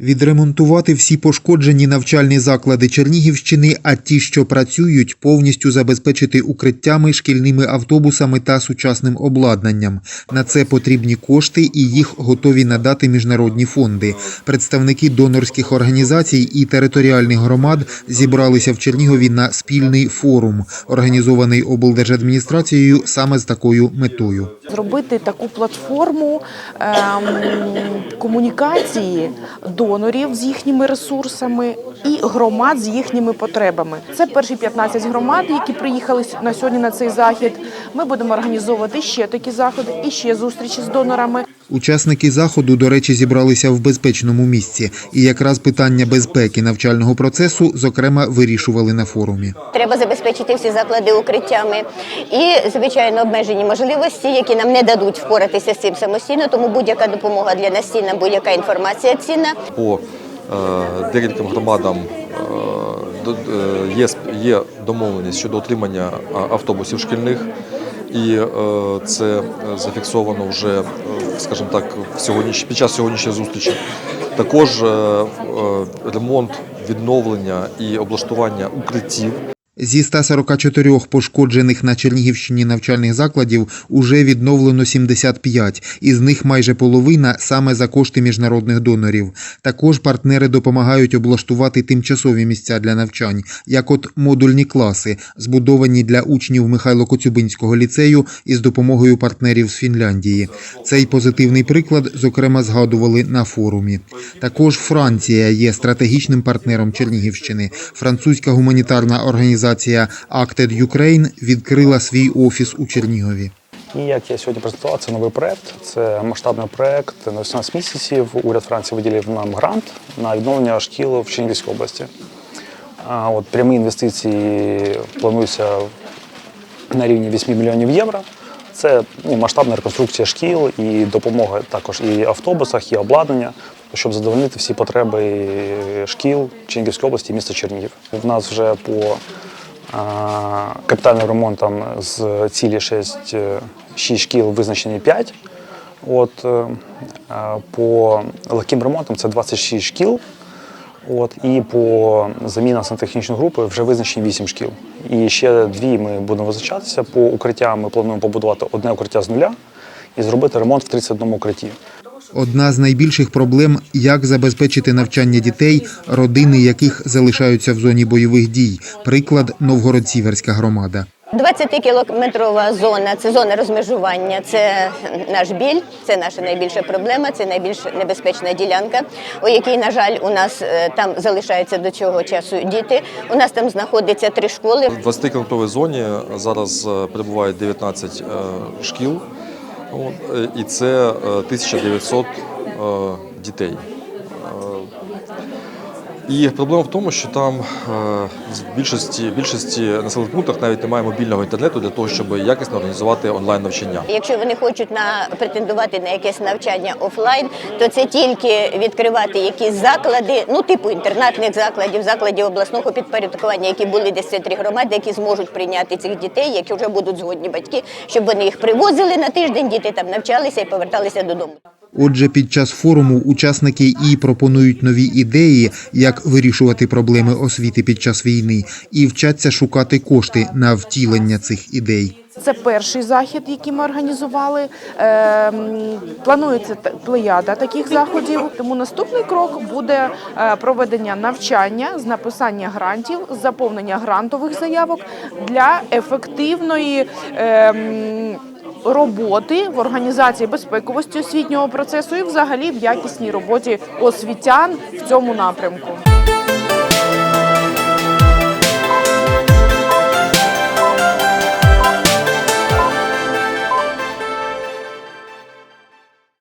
Відремонтувати всі пошкоджені навчальні заклади Чернігівщини, а ті, що працюють, повністю забезпечити укриттями, шкільними автобусами та сучасним обладнанням. На це потрібні кошти, і їх готові надати міжнародні фонди. Представники донорських організацій і територіальних громад зібралися в Чернігові на спільний форум, організований облдержадміністрацією саме з такою метою. зробити таку платформу ем, комунікації донорів з їхніми ресурсами і громад з їхніми потребами. Це перші 15 громад, які приїхали на сьогодні на цей захід. Ми будемо організовувати ще такі заходи і ще зустрічі з донорами. Учасники заходу, до речі, зібралися в безпечному місці, і якраз питання безпеки навчального процесу, зокрема, вирішували на форумі. Треба забезпечити всі заклади укриттями і, звичайно, обмежені можливості, які нам не дадуть впоратися з цим самостійно. Тому будь-яка допомога для нас цінна, будь-яка інформація цінна. По е, декільком громадам е, е, є, є домовленість щодо отримання автобусів шкільних, і це зафіксовано вже, скажімо так, в сьогодніш, під час сьогоднішньої зустрічі. Також ремонт, відновлення і облаштування укриттів Зі 144 пошкоджених на Чернігівщині навчальних закладів уже відновлено 75, із них майже половина саме за кошти міжнародних донорів. Також партнери допомагають облаштувати тимчасові місця для навчань, як от модульні класи, збудовані для учнів Михайло Коцюбинського ліцею із допомогою партнерів з Фінляндії. Цей позитивний приклад, зокрема, згадували на форумі. Також Франція є стратегічним партнером Чернігівщини. Французька гуманітарна організація Acted Ukraine відкрила свій офіс у Чернігові. І як я сьогодні презентував, це новий проект. Це масштабний проект на 18 місяців. Уряд Франції виділив нам грант на відновлення шкіл в Чернігівській області. А от прямі інвестиції плануються на рівні 8 мільйонів євро. Це ну, масштабна реконструкція шкіл і допомога також і автобусах, і обладнання, щоб задовольнити всі потреби шкіл Чернігівської області і міста Чернігів. В нас вже по капітальним ремонтам з цілі 6, 6 шкіл визначені 5. От, е, по легким ремонтам це 26 шкіл. От, і по замінам сантехнічної групи вже визначені 8 шкіл. І ще дві ми будемо визначатися. По укриттям ми плануємо побудувати одне укриття з нуля і зробити ремонт в 31 укритті. Одна з найбільших проблем – як забезпечити навчання дітей, родини яких залишаються в зоні бойових дій. Приклад – Новгород-Сіверська громада. 20-кілометрова зона це зона розмежування, це наш біль, це наша найбільша проблема, це найбільш небезпечна ділянка, у якій, на жаль, у нас е, там залишаються до цього часу діти. У нас там знаходиться три школи. В 20-кілометровій зоні зараз е, перебуває 19 е, шкіл, От, е, і це е, 1900 е, дітей. І проблема в тому, що там е, в більшості, більшості населених пунктах навіть немає мобільного інтернету для того, щоб якісно організувати онлайн навчання. Якщо вони хочуть на претендувати на якесь навчання офлайн, то це тільки відкривати якісь заклади, ну типу інтернатних закладів, закладів обласного підпорядкування, які були десь центрі громади, які зможуть прийняти цих дітей, які вже будуть згодні батьки, щоб вони їх привозили на тиждень, діти там навчалися і поверталися додому. Отже, під час форуму учасники і пропонують нові ідеї, як вирішувати проблеми освіти під час війни, і вчаться шукати кошти на втілення цих ідей. Це перший захід, який ми організували. Ем, Планується плеяда таких заходів. Тому наступний крок буде е, проведення навчання з написання грантів, заповнення грантових заявок для ефективної. Роботи в організації безпековості освітнього процесу і взагалі в якісній роботі освітян в цьому напрямку.